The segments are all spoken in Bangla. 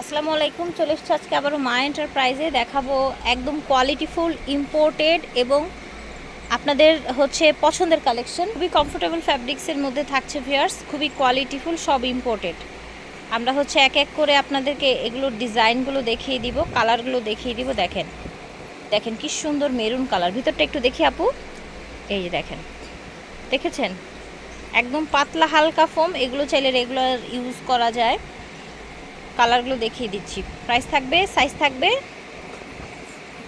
আসসালামু আলাইকুম, চলে এসেছি আজকে আবারও মা এন্টারপ্রাইজে। দেখাবো একদম কোয়ালিটিফুল ইম্পোর্টেড এবং আপনাদের হচ্ছে পছন্দের কালেকশন খুবই কমফোর্টেবল ফ্যাব্রিক্সের মধ্যে থাকছে ভিয়ার্স খুবই কোয়ালিটিফুল সব ইম্পোর্টেড আমরা হচ্ছে এক এক করে আপনাদেরকে এগুলোর ডিজাইনগুলো দেখিয়ে দিব কালারগুলো দেখিয়ে দিব, দেখেন। দেখেন কি সুন্দর মেরুন কালার ভিতরটা একটু দেখি আপু। এই যে দেখেন। দেখেছেন? একদম পাতলা হালকা ফোম এগুলো চাইলে রেগুলার ইউজ করা যায়। কালারগুলো দেখিয়ে দিচ্ছি। প্রাইস থাকবে সাইজ থাকবে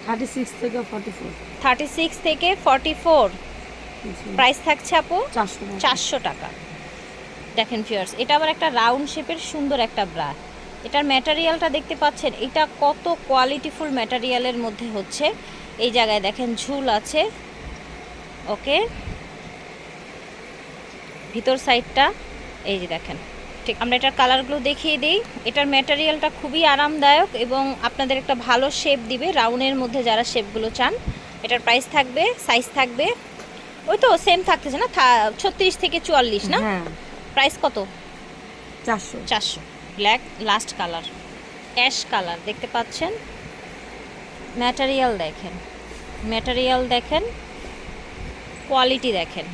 থার্টি সিক্স থেকে ফর্টি ফোর থার্টি সিক্স থেকে ফর্টি ফোর প্রাইস থাকছে আপু চারশো টাকা। দেখেন ফিয়ার্স এটা আবার একটা রাউন্ড শেপের সুন্দর একটা ব্রা এটার ম্যাটেরিয়ালটা দেখতে পাচ্ছেন এটা কত কোয়ালিটিফুল ম্যাটেরিয়ালের মধ্যে হচ্ছে। এই জায়গায় দেখেন ঝুল আছে। ওকে ভিতর সাইডটা এই যে দেখেন। ঠিক আমরা এটার কালারগুলো দেখিয়ে দিই। এটার ম্যাটেরিয়ালটা খুবই আরামদায়ক এবং আপনাদের একটা ভালো শেপ দিবে রাউন্ডের মধ্যে যারা শেপগুলো চান। এটার প্রাইস থাকবে সাইজ থাকবে। ওই তো সেম থাকতেছে না ছত্রিশ থেকে চুয়াল্লিশ না? হ্যাঁ। প্রাইস কত? চারশো। চারশো। Black last colour ash colour দেখতে পাচ্ছেন? ম্যাটেরিয়াল দেখেন। ম্যাটেরিয়াল দেখেন। কোয়ালিটি দেখেন।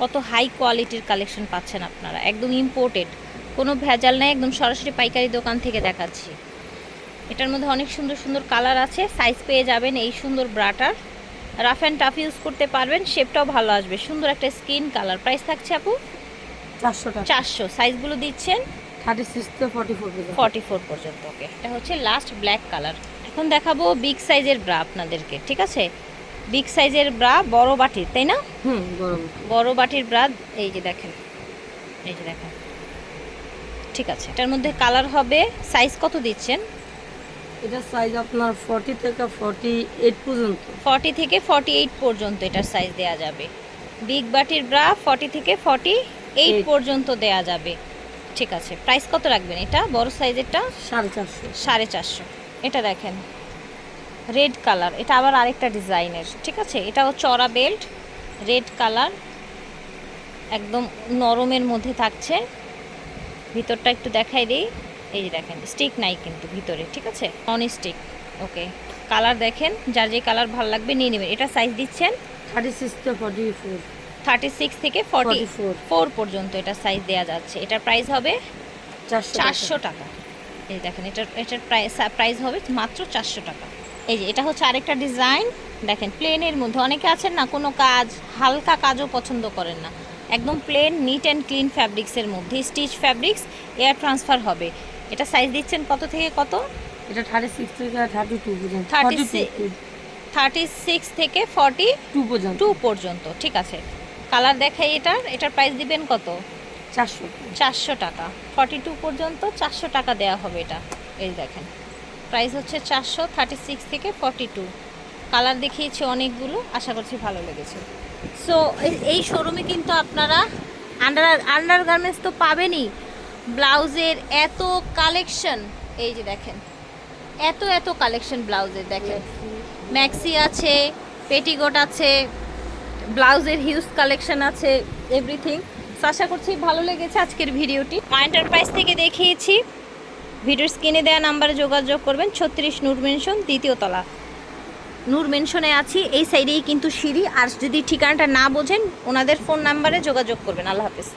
কত হাই কোয়ালিটির কালেকশন পাচ্ছেন আপনারা? একদম ইম্পোর্টেড কোনো ভেজাল নেই একদম সরাসরি পাইকারি দোকান থেকে দেখাচ্ছি। এটার মধ্যে অনেক সুন্দর সুন্দর কালার আছে সাইজ পেয়ে যাবেন এই সুন্দর ব্রাটার। রাফ অ্যান্ড টাফ ইউজ করতে পারবেন শেপটাও ভালো আসবে। সুন্দর একটা স্কিন কালার প্রাইস থাকছে আপু? চারশো চারশো। সাইজগুলো দিচ্ছেন? থার্টি সিক্স থেকে ফর্টি ফোর ফর্টি ফোর পর্যন্ত ওকে এটা হচ্ছে লাস্ট ব্ল্যাক কালার এখন দেখাবো বিগ সাইজের ব্রা আপনাদেরকে ঠিক আছে? বিগ সাইজের ব্রা বড় বাটির তাই না? হুম বড় বাটির ব্রা এই যে দেখেন এই যে দেখেন। ঠিক আছে এটার মধ্যে কালার হবে সাইজ কত দিচ্ছেন? এটা সাইজ আপনার ফর্টি থেকে ফর্টি এইট পর্যন্ত। ফর্টি থেকে ফর্টি এইট পর্যন্ত এটার সাইজ দেয়া যাবে। বিগ বাটির ব্রা ফর্টি থেকে ফর্টি এইট Eight. পর্যন্ত দেয়া যাবে। ঠিক আছে প্রাইস কত রাখবেন এটা? বড় সাইজেরটা? সাড়ে চারশো। সাড়ে চারশো। এটা দেখেন রেড কালার। এটা আবার আরেকটা ডিজাইনের ঠিক আছে? এটাও চড়া বেল্ট রেড কালার একদম নরমের মধ্যে থাকছে। ভিতরটা একটু দেখাই দিই। এই যে দেখেন স্টিক নাই কিন্তু ভিতরে ঠিক আছে? নন স্টিক ওকে। কালার দেখেন যার যে কালার ভালো লাগবে নিয়ে নেবেন। এটা সাইজ দিচ্ছেন? থার্টি সিক্স থেকে ফর্টি ফোর থার্টি সিক্স থেকে ফর্টি 44 ফোর পর্যন্ত এটা সাইজ দেওয়া যাচ্ছে। এটার প্রাইস হবে চারশো চারশো টাকা। এই দেখেন এটার এটার প্রাইস প্রাইস হবে মাত্র চারশো টাকা। এই যে এটা হচ্ছে আরেকটা ডিজাইন। দেখেন প্লেনের মধ্যে অনেকে আছেন না কোনো কাজ হালকা কাজও পছন্দ করেন না। একদম প্লেন নিট অ্যান্ড ক্লিন ফ্যাব্রিক্সের মধ্যে স্টিচ ফ্যাব্রিক্স এয়ার ট্রান্সফার হবে। এটা সাইজ দিচ্ছেন কত থেকে কত? এটা থার্টি সিক্স থেকে থার্টি টু পর্যন্ত 36 থার্টি সিক্স থেকে ফর্টি টু পর্যন্ত। টু পর্যন্ত ঠিক আছে। কালার দেখাই এটার। এটার প্রাইস দিবেন কত? চারশো। চারশো টাকা। ফর্টি টু পর্যন্ত চারশো টাকা দেওয়া হবে এটা। এই দেখেন। প্রাইস হচ্ছে চারশো থার্টি সিক্স থেকে ফর্টি টু কালার দেখিয়েছি অনেকগুলো, আশা করছি ভালো লেগেছে। সো এই শোরুমে কিন্তু আপনারা আন্ডার আন্ডার গার্মেন্টস তো পাবেনই। ব্লাউজের এত কালেকশন এই যে দেখেন, এত এত কালেকশন ব্লাউজের দেখেন। ম্যাক্সি আছে পেটিকোট আছে ব্লাউজের হিউজ কালেকশন আছে এভরিথিং আশা করছি ভালো লেগেছে আজকের ভিডিওটি মা এন্টারপ্রাইজ থেকে দেখিয়েছি ভিডিওর স্ক্রিনে দেওয়া নাম্বারে যোগাযোগ করবেন, ছত্রিশ নূর মেনশন, দ্বিতীয় তলা। নূর মেনশনে আছি, এই সাইডেই কিন্তু সিঁড়ি, আর যদি ঠিকানাটা না বোঝেন, ওনাদের ফোন নাম্বারে যোগাযোগ করবেন। আল্লাহ হাফেজ।